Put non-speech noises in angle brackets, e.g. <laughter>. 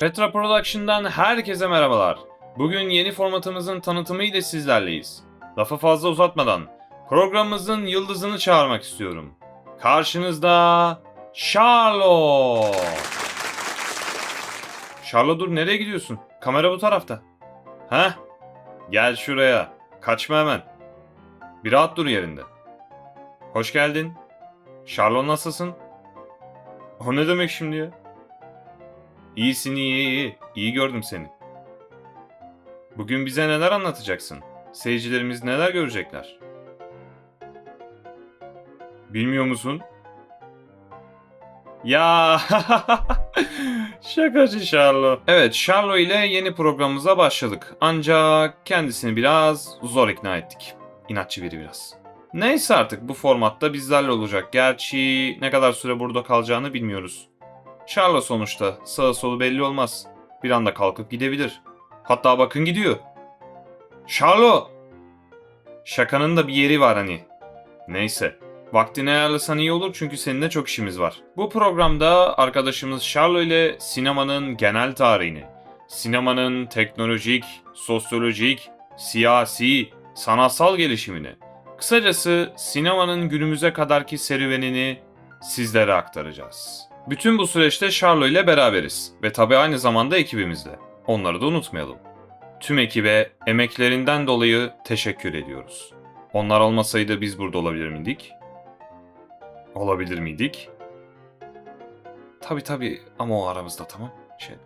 Petra Production'dan herkese merhabalar. Bugün yeni formatımızın tanıtımı ile sizlerleyiz. Lafı fazla uzatmadan programımızın yıldızını çağırmak istiyorum. Karşınızda Charlo. Charlo dur nereye gidiyorsun? Kamera bu tarafta. Heh. Gel şuraya. Kaçma hemen. Bir rahat dur yerinde. Hoş geldin. Charlo nasılsın? O ne demek şimdi ya? İyisin iyi iyi iyi. Gördüm seni. Bugün bize neler anlatacaksın? Seyircilerimiz neler görecekler? Bilmiyor musun? Ya <laughs> şakacı Charlo. Evet Charlo ile yeni programımıza başladık. Ancak kendisini biraz zor ikna ettik. İnatçı biri biraz. Neyse artık bu formatta bizlerle olacak. Gerçi ne kadar süre burada kalacağını bilmiyoruz. Charlo sonuçta. Sağı solu belli olmaz. Bir anda kalkıp gidebilir. Hatta bakın gidiyor. Charlo! Şakanın da bir yeri var hani. Neyse. Vaktini ayarlasan iyi olur çünkü seninle çok işimiz var. Bu programda arkadaşımız Charlo ile sinemanın genel tarihini, sinemanın teknolojik, sosyolojik, siyasi, sanatsal gelişimini, kısacası sinemanın günümüze kadarki serüvenini sizlere aktaracağız. Bütün bu süreçte Charlo ile beraberiz ve tabi aynı zamanda ekibimizle. Onları da unutmayalım. Tüm ekibe emeklerinden dolayı teşekkür ediyoruz. Onlar olmasaydı biz burada olabilir miydik? Olabilir miydik? Tabi tabi ama o aramızda tamam. Şey.